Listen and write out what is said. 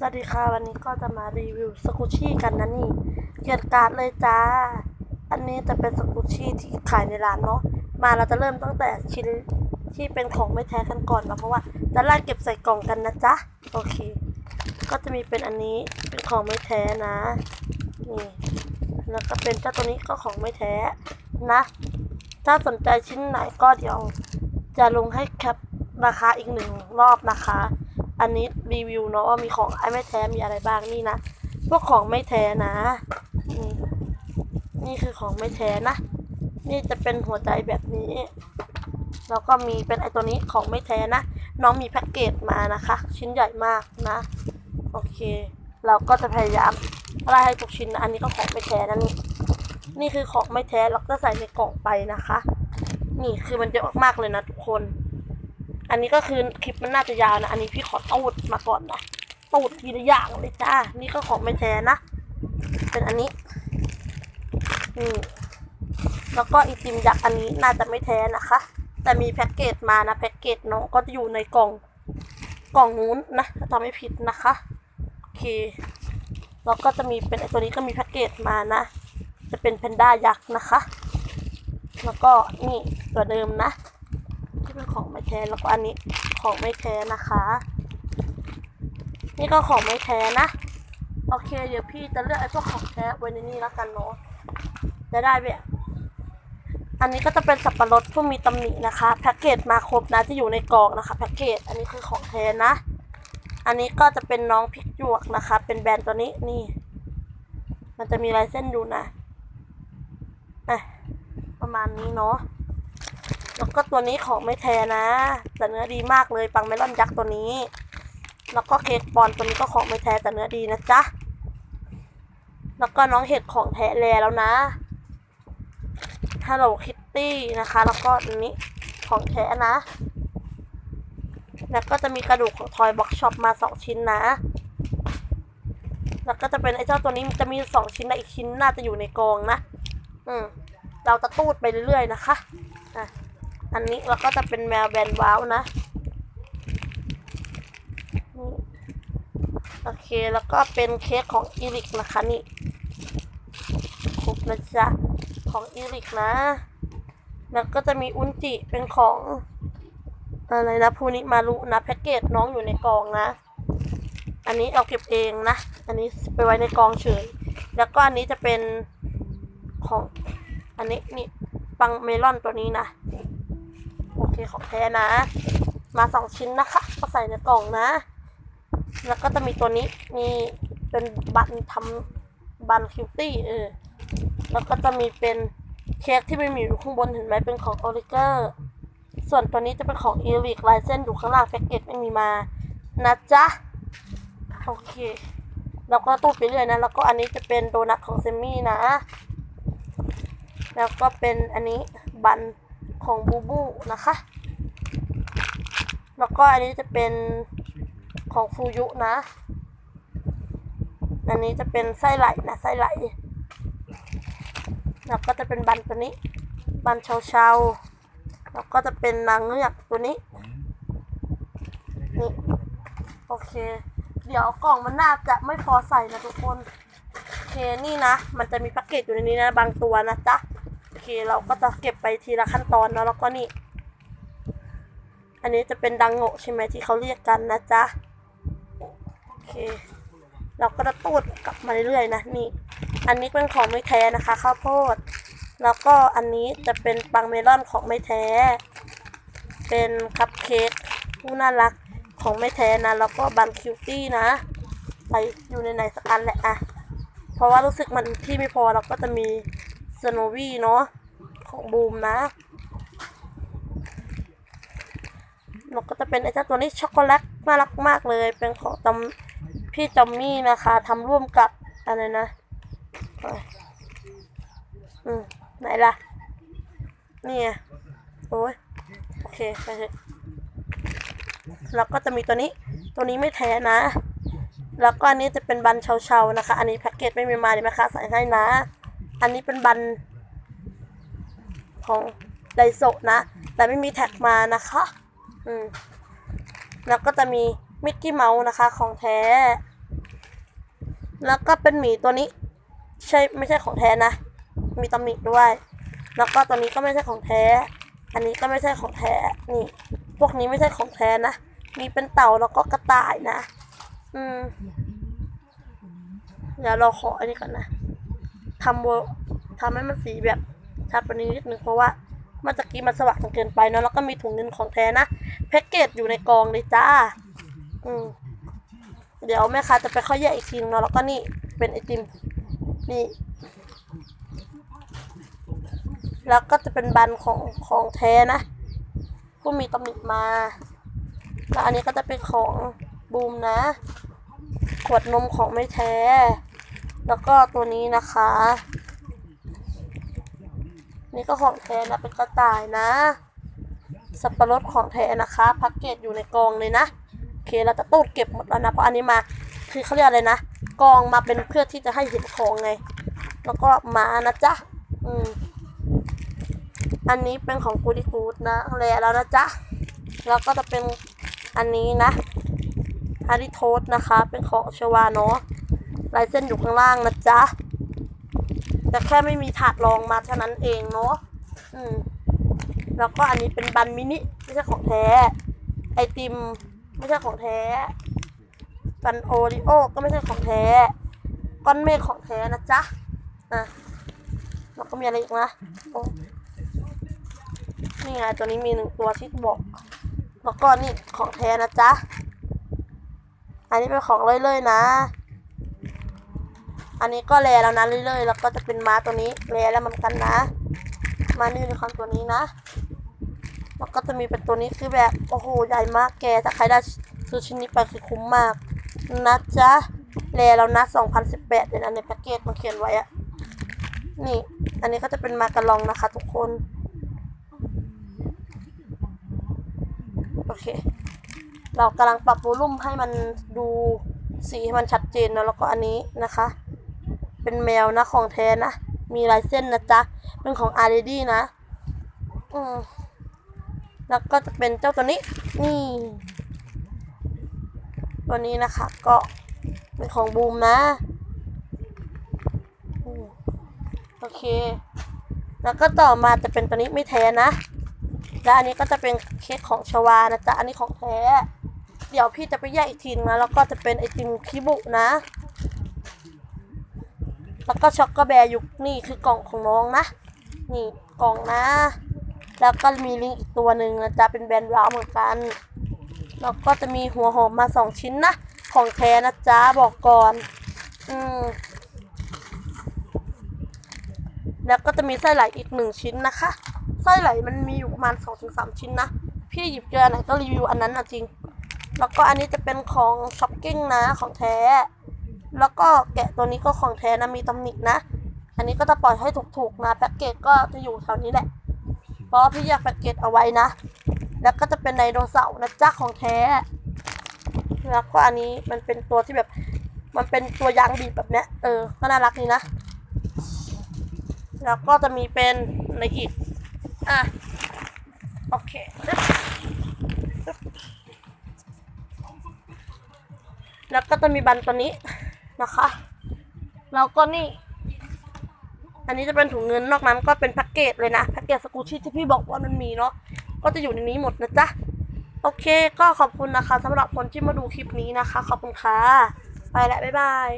สวัสดีค่ะวันนี้ก็จะมารีวิวสกุชชี่กันนะนี่เกียรการดเลยจ้า อันนี้จะเป็นสกุชชี่ที่ขายในร้านเนาะมาเราจะเริ่มตั้งแต่ชิ้นที่เป็นของไม่แท้กันก่อนนะเพราะว่าจะลากเก็บใส่กล่องกันนะจ๊ะโอเค ก็จะมีเป็นอันนี้เป็นของไม่แท้นะนี่แล้วก็เป็นเจ้าตัวนี้ก็ของไม่แท้นะ ถ้าสนใจชิ้นไหนก็เดี๋ยวจะลงให้แคปราคาอีกหนึ่งรอบนะคะ อันนี้รีวิวเนาะว่ามีของไอ้ไม่แท้มีอะไรบ้างนี่นะ พวกของไม่แท้นะนี่นี่คือของไม่แท้นะ นี่จะเป็นหัวใจแบบนี้แล้วก็มีเป็นไอตัวนี้ของไม่แท้นะ น้องมีแพ็กเกจมานะคะ ชิ้นใหญ่มากนะ โอเค เราก็จะพยายามไล่ให้ทุกชิ้นนะอันนี้ก็ของไม่แท้นะนี่นี่คือของไม่แท้เราก็ใส่ในกล่องไปนะคะ นี่คือมันเยอะมากๆเลยนะทุกคน อันนี้ก็คือคลิปมันน่าจะยาวนะ อันนี้พี่ขอตูดมาก่อนนะตูดทีละอย่างเลยจ้า นี่ก็ของไม่แท้นะ เป็นอันนี้นี่แล้วก็อีติมยักษ์อันนี้น่าจะไม่แท้นะคะ แต่มีแพ็กเกจมานะแพ็กเกจน้องก็จะอยู่ในกล่องกล่องนู้นนะถ้าจำไม่ผิดนะคะโอเคแล้วก็จะมีเป็นไอตัวนี้ก็มีแพ็กเกจมานะ จะเป็นแพนด้ายักษ์นะคะ แล้วก็นี่ตัวเดิมนะ เป็นของไม่แท้แล้วก็อันนี้ของไม่แท้นะคะ นี่ก็ของไม่แท้นะ โอเค เดี๋ยวพี่จะเลือกไอ้พวกของแท้ไว้ในนี้แล้วกันเนาะจะได้แบบอันนี้ก็จะเป็นสับปะรดผู้มีตำหนินะคะ แพ็กเกจมาครบนะที่อยู่ในกล่องนะคะแพ็กเกจอันนี้คือของแท้นะ อันนี้ก็จะเป็นน้องพริกหยวกนะคะ เป็นแบรนด์ตัวนี้นี่ มันจะมีลายเส้นอยู่นะอะประมาณนี้เนาะ แล้วก็ตัวนี้ของไม่แท้นะ แต่เนื้อดีมากเลยปังเมลอนยักษ์ตัวนี้ แล้วก็เค้กบอลตัวนี้ก็ของไม่แท้แต่เนื้อดีนะจ๊ะ แล้วก็น้องเห็ดของแท้แลแล้วนะ Hello Kitty นะคะ แล้วก็อันนี้ของแท้นะ แล้วก็จะมีกระดูกของ Toy Box Shop มาสองชิ้นนะ แล้วก็จะเป็นไอ้เจ้าตัวนี้จะมีสองชิ้นและอีกชิ้นน่าจะอยู่ในกองนะ อืมเราจะตูดไปเรื่อยๆนะคะ อะ อันนี้เราก็จะเป็นแมวแบนว้าวนะนี่โอเคแล้วก็เป็นเค้กของอีริกนะคะนี่ครบนะจ๊ะของอีริกนะ แล้วก็จะมีอุนจิเป็นของอะไรนะพูนิมารุนะแพ็กเกจน้องอยู่ในกองนะ อันนี้เราเก็บเองนะ อันนี้ไปไว้ในกองเฉย แล้วก็อันนี้จะเป็นของอันนี้นี่ปังเมลอนตัวนี้นะ โอเคของแท้นะ มาสองชิ้นนะคะก็ใส่ในกล่องนะ แล้วก็จะมีตัวนี้นี่เป็นบันทำบันคิวตี้เออแล้วก็จะมีเป็นเค้กที่ไม่มีอยู่ข้างบนเห็นไหมเป็นของโอริเกอร์ส่วนตัวนี้จะเป็นของอีริกลายเส้นอยู่ข้างล่างแพ็กเกจไม่มีมานะจ๊ะโอเคแล้วก็ตู้ไปเรื่อยนะ แล้วก็อันนี้จะเป็นโดนัทของเซมี่นะ แล้วก็เป็นอันนี้บัน ของบูบูนะคะ แล้วก็อันนี้จะเป็นของฟูยุนะ อันนี้จะเป็นไส้ไหลนะไส้ไหล แล้วก็จะเป็นบันตัวนี้ บันเชาเชาแล้วก็จะเป็นนางเงือกตัวนี้ นี่โอเค เดี๋ยวกล่องมันน่าจะไม่พอใส่นะทุกคน โอเคนี่นะ มันจะมีแพ็กเกจอยู่ในนี้นะบางตัวนะจ๊ะ เคเราก็จะเก็บไปทีละขั้นตอนเนาะแล้วก็นี่ อันนี้จะเป็นดังโงะใช่ไหมที่เขาเรียกกันนะจ๊ะ โอเค เราก็จะตูดกลับมาเรื่อยๆนะนี่ อันนี้เป็นของไม่แท้นะคะข้าวโพด แล้วก็อันนี้จะเป็นปังเมลอนของไม่แท้ เป็นคัพเค้กผู้น่ารักของไม่แท้นะ แล้วก็บันคิวตี้นะใส่อยู่ในไหนสักอันแหละอะเพราะว่ารู้สึกมันที่ไม่พอเราก็จะมีสโนวี่เนาะ ของบูมนะแล้วก็จะเป็นไอ้เจ้าตัวนี้ช็อกโกแลตน่ารักมากเลย เป็นของจำพี่จอมมี่นะคะทำร่วมกับอะไรนะอืมไหนล่ะ นี่ไงโอ้ยโอเคไปเถอะแล้วก็จะมีตัวนี้ ตัวนี้ไม่แท้นะ แล้วก็อันนี้จะเป็นบันเชาๆนะคะ อันนี้แพ็กเกจไม่มีมาเลยนะคะใส่ให้นะ อันนี้เป็นบัน ของไดโซะนะ แต่ไม่มีแท็กมานะคะ อืม แล้วก็จะมีมิกกี้เมาส์นะคะ ของแท้ แล้วก็เป็นหมีตัวนี้ ใช่ไม่ใช่ของแท้นะ มีตำหนิด้วย แล้วก็ตัวนี้ก็ไม่ใช่ของแท้ อันนี้ก็ไม่ใช่ของแท้ นี่ พวกนี้ไม่ใช่ของแท้นะ มีเป็นเต่าแล้วก็กระต่ายนะ อืม เดี๋ยวเราขออันนี้ก่อนนะทำโวทำให้มันสีแบบ ชัดกว่านี้นิดนึงเพราะว่าเมื่อตะกี้มันสว่างจนเกินไปเนาะแล้วก็มีถุงเงินของแท้นะแพ็กเกจอยู่ในกองเลยจ้า อืมเดี๋ยวแม่ค้าจะไปเข้าแยกอีกทีนึงเนาะแล้วก็นี่เป็นไอติมนี่ แล้วก็จะเป็นบันของของแท้นะ ผู้มีตำหนิมาแล้วอันนี้ก็จะเป็นของบูมนะ ขวดนมของไม่แท้ แล้วก็ตัวนี้นะคะ นี่ก็ของแท้นะเป็นกระต่ายนะ สับปะรดของแท้นะคะพ็กเกจอยู่ในกองเลยนะโอเคเราจะตูดเก็บหมดแล้วนะเพราะอันนี้มาคือเขาเรียกอะไรนะกองมาเป็นเพื่อที่จะให้เห็นของไง แล้วก็มานะจ๊ะอืมอันนี้เป็นของกูดิกูดนะแล้วนะจ๊ะแล้วก็จะเป็นอันนี้นะฮาริโทสนะคะ เป็นของชวาเนาะลายเส้นอยู่ข้างล่างนะจ๊ะ แต่แค่ไม่มีถาดรองมาเท่านั้นเองเนาะอืมแล้วก็อันนี้เป็นบันมินิไม่ใช่ของแท้ ไอติม ไม่ใช่ของแท้บันโอริโอก็ไม่ใช่ของแท้ก้อนเมฆของแท้นะจ๊ะอะแล้วก็มีอะไรอีกนะโอ้นี่ไงตัวนี้มีหนึ่งตัวที่บอกแล้วก็นี่ของแท้นะจ๊ะอันนี้เป็นของเรื่อยๆนะ อันนี้ก็แลแล้วนะเรื่อยๆ แล้วก็จะเป็นม้าตัวนี้แลแล้วมือนกันนะ มานี่ในคอนตัวนี้นะ แล้วก็จะมีเป็นตัวนี้คือแบบโอ้โหใหญ่มากแกถ้าใครได้ซื้อชิ้นนี้ไปคือคุ้มมากนะจ๊ะแลแล้วนะ 2018เดี๋ยวนะในแพ็กเกจมันเขียนไว้อะนี่ อันนี้ก็จะเป็นมากระลองนะคะ ทุกคน โอเค เรากำลังปรับโวลุ่มให้มันดูสีให้มันชัดเจนนะแล้วก็อันนี้นะคะ เป็นแมวนะ ของแท้นะ มีลายเส้นนะจ๊ะ เป็นของอาร์เรดี้นะ อืมแล้วก็จะเป็นเจ้าตัวนี้ นี่ ตัวนี้นะคะ ก็เป็นของบูมนะโอเค แล้วก็ต่อมาจะเป็นตัวนี้ไม่แท้นะ และอันนี้ก็จะเป็นเค้กของชวานะจ๊ะ อันนี้ของแท้ เดี๋ยวพี่จะไปแยกอีกทีนึงนะแล้วก็จะเป็นไอติมคิบุนะ แล้วก็ช็อกโกแบร์ยุกนี่คือกล่องของน้องนะ นี่กล่องนะ แล้วก็มีลิงอีกตัวหนึ่งนะจ๊ะเป็นแบรนด์ร้าวเหมือนกัน แล้วก็จะมีหัวหอมมาสองชิ้นนะ ของแท้นะจ๊ะบอกก่อน อืมแล้วก็จะมีไส้ไหลอีกหนึ่งชิ้นนะคะไส้ไหลมันมีอยู่ประมาณสองถึงสามชิ้นนะ พี่หยิบเจอไหนก็รีวิวอันนั้นนะจริง แล้วก็อันนี้จะเป็นของช็อปกิ้งนะของแท้ แล้วก็แกะตัวนี้ก็ของแท้นะมีตำหนินะ อันนี้ก็จะปล่อยให้ถูกๆนะแพ็กเกจก็จะอยู่แถวนี้แหละ เพราะพี่อยากแพ็กเกจเอาไว้นะ แล้วก็จะเป็นไดโนเสาร์นะจ๊ะของแท้ แล้วก็อันนี้มันเป็นตัวที่แบบมันเป็นตัวยางบีบแบบเนี้ยเออ ก็น่ารักดีนะ แล้วก็จะมีเป็นในอีก อะ โอเคแล้วก็จะมีบันตัวนี้ นะคะ แล้วก็นี่ อันนี้จะเป็นถุงเงินนอกนั้นก็เป็นแพ็กเกจเลยนะแพ็กเกจสกูชี่ที่พี่บอกว่ามันมีเนาะก็จะอยู่ในนี้หมดนะจ๊ะโอเค ก็ขอบคุณนะคะสำหรับคนที่มาดูคลิปนี้นะคะ ขอบคุณค่ะ ไปแล้วบ๊ายบาย